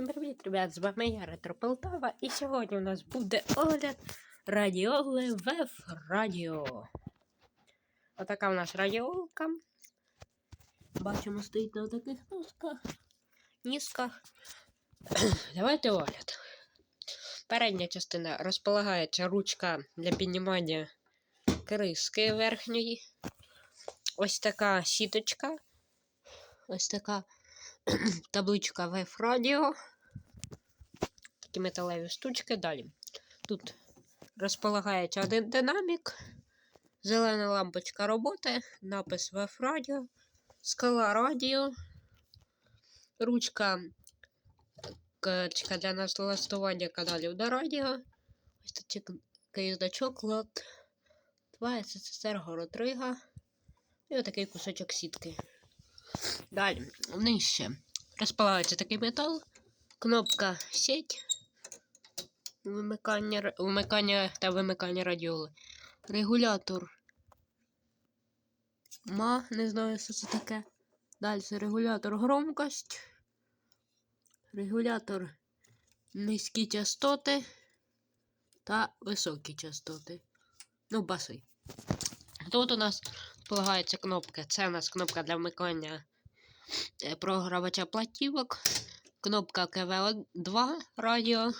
Всім привіт, ребят! З вами я Ретро Полтава, і сьогодні у нас буде огляд радіоли ВЕФ Радіо. Отака у нас радіолка. Бачимо, стоїть на таких носках, нісках. Давайте огляд. Передня частина розполагається ручка для піднімання криски верхньої. Ось така сіточка. Ось така табличка ВЕФ Радіо. Такі металеві штучки. Далі. Тут розполагається один динамік, зелена лампочка роботи, напис ВЕФ Радіо, скала радіо, ручка для налаштування каналів до радіо. Ось такий значок лот 2 СССР Городрига. І отакий кусочок сітки. Далі, нижче розпалається такий метал, кнопка сеть, вимикання, вмикання та вимикання радіоли. Регулятор. Ма, не знаю, що це таке. Далі регулятор громкость. Регулятор низькі частоти та високі частоти. Ну, баси. Тут у нас полагається кнопка. Це у нас кнопка для вмикання е, програвача платівок, кнопка КВ2 радіо,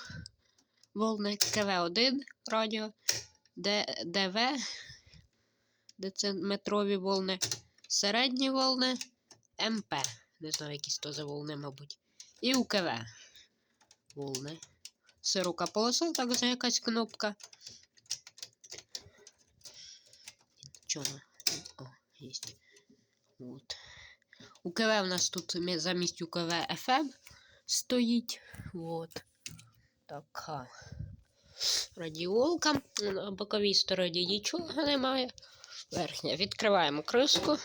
волни КВ1 радіо, ДВ, дециметрові волни, середні волни, МП. Не знаю, якісь то за волни, мабуть. І УКВ волни. Широка полоса, також якась кнопка. Чого? О, есть. Вот. УКВ у нас тут мі- замість УКВ FM стоїть. Вот. Така. Радіолка. На боковій стороні нічого немає. Верхня. Відкриваємо кришку.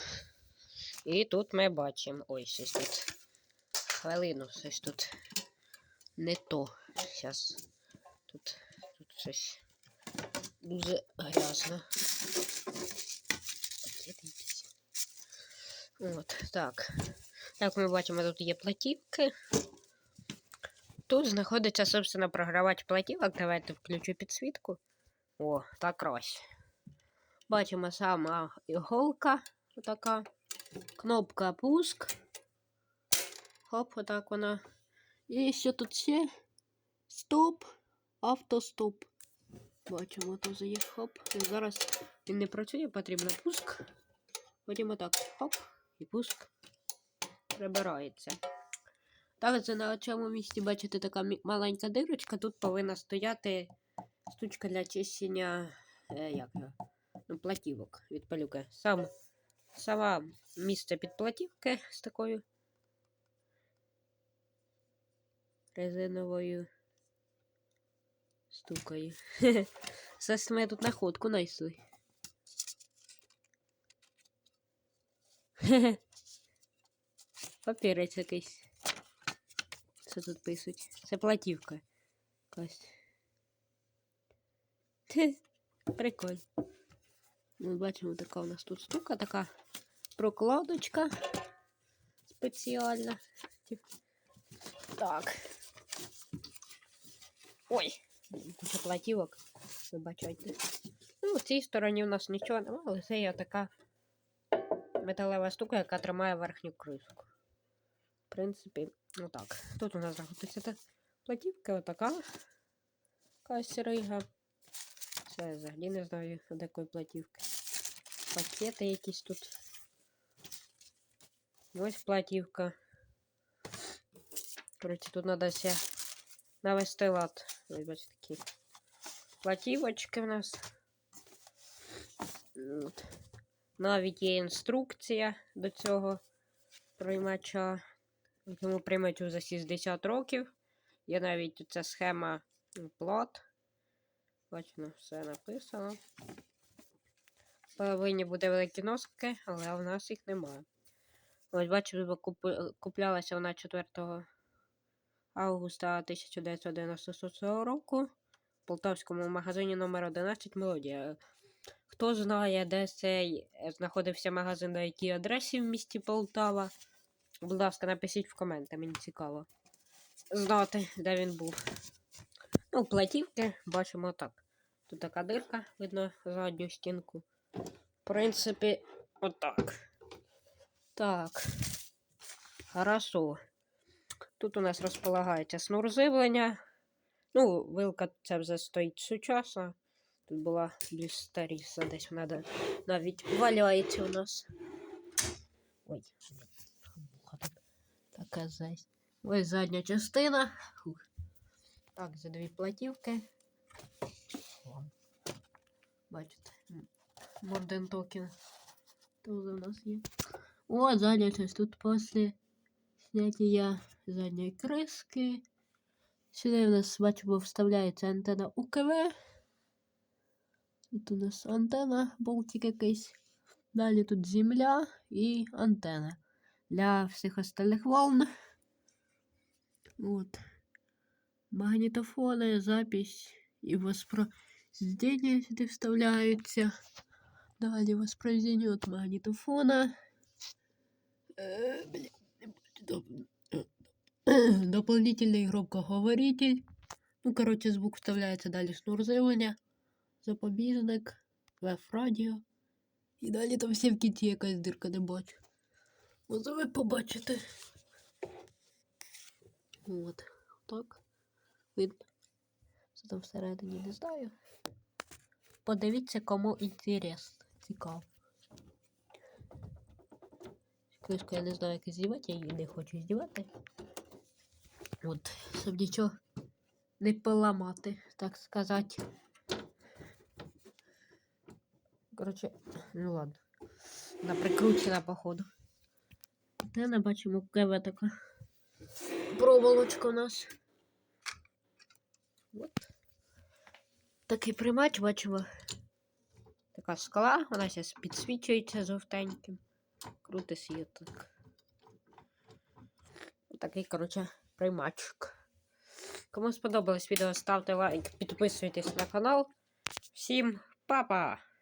І тут ми бачимо. Ой, щось тут. Хвилину, щось тут не то. Зараз. Тут, тут щось дуже грязно. От, так. Як ми бачимо, тут є платівки. Тут знаходиться, собственно, програвач платівок. Давайте включу підсвітку. О, так краще. Бачимо сама іголка. Отака. Кнопка пуск. Хоп, отак вона. І що тут ще? Стоп. Автостоп. Бачимо, тут є хоп. І зараз він не працює, потрібно пуск. Потім отак. Хоп. І пуск прибирається. Також на цьому місці, бачите, така маленька дирочка. Тут повинна стояти штучка для чищення е, як, ну, платівок від пилюки. Сам, сама місце під платівки з такою резиновою штукою. Зараз ми тут находку знайшли. Папірець якийсь. Що тут пишуть? Це платівка. Якась. Прикольно. Ми бачимо, така у нас тут штука, така прокладочка спеціальна. Так. Ой, куча платівок. Ви бачите. Ну, в цій стороні у нас нічого немає, але це є така металева штука, яка тримає верхню кришку. Принципі, ну так. Тут у нас знаходиться платівка, отака. Якась рига. Це я взагалі не знаю, де якої платівки. Пакети якісь тут. Ось платівка. Короче, тут треба ще навести лад. Ось бачите такі платівочки в нас. От. Навіть є інструкція до цього приймача. Цьому приймачу за 60 років. Є навіть ця схема плат. Бачимо, все написано. Повинні бути великі носки, але у нас їх немає. Ось бачимо, куплялася вона 4 августа 1996 року в полтавському магазині номер 11 Мелодія. Хто знає, де цей знаходився магазин, на якій адресі в місті Полтава? Будь ласка, напишіть в коменти, мені цікаво. знати, де він був. Ну, платівки бачимо так. Тут така дирка, видно задню стінку. В принципі, отак. Так. Хорошо. Тут у нас розполагається шнур живлення. Ну, вилка ця вже стоїть сучасна. Тут була більш старіша, десь вона навіть валяється у нас. Ой, така зась. Ось задня частина. Фух. Так, за дві платівки. О. Бачите, Морден токен. Тоже у нас є. О, задня часть. Тут після зняття задньої криски. Сюди у нас, бачимо, вставляється антенна УКВ. Тут у нас антенна, болтик якийсь. Далі тут земля і антенна Для всіх остальних волн. Вот. Магнітофони, запись і воспроизведення сюди вставляються. Далі воспроизведення от магнітофона. Е, доп- е, громкоговоритель. Ну, коротше, звук вставляється далі шнур живлення, запобіжник, веб-радіо. І далі там всі в кінці якась дирка не бачу. Може ви побачите. От, так. Видно. Що там всередині не знаю. Подивіться, кому інтересно. Цікаво. Книжку я не знаю, як здівати, я її не хочу здівати. От, щоб нічого не поламати, так сказати. Коротше, ну ладно. Вона прикручена, походу. Не бачимо кева така проволочка у нас. От. Такий примач бачимо. Така скала, вона зараз підсвічується жовтеньким. Крутий світок. Такий, коротше, примачик. Кому сподобалось відео, ставте лайк, підписуйтесь на канал. Всім па-па!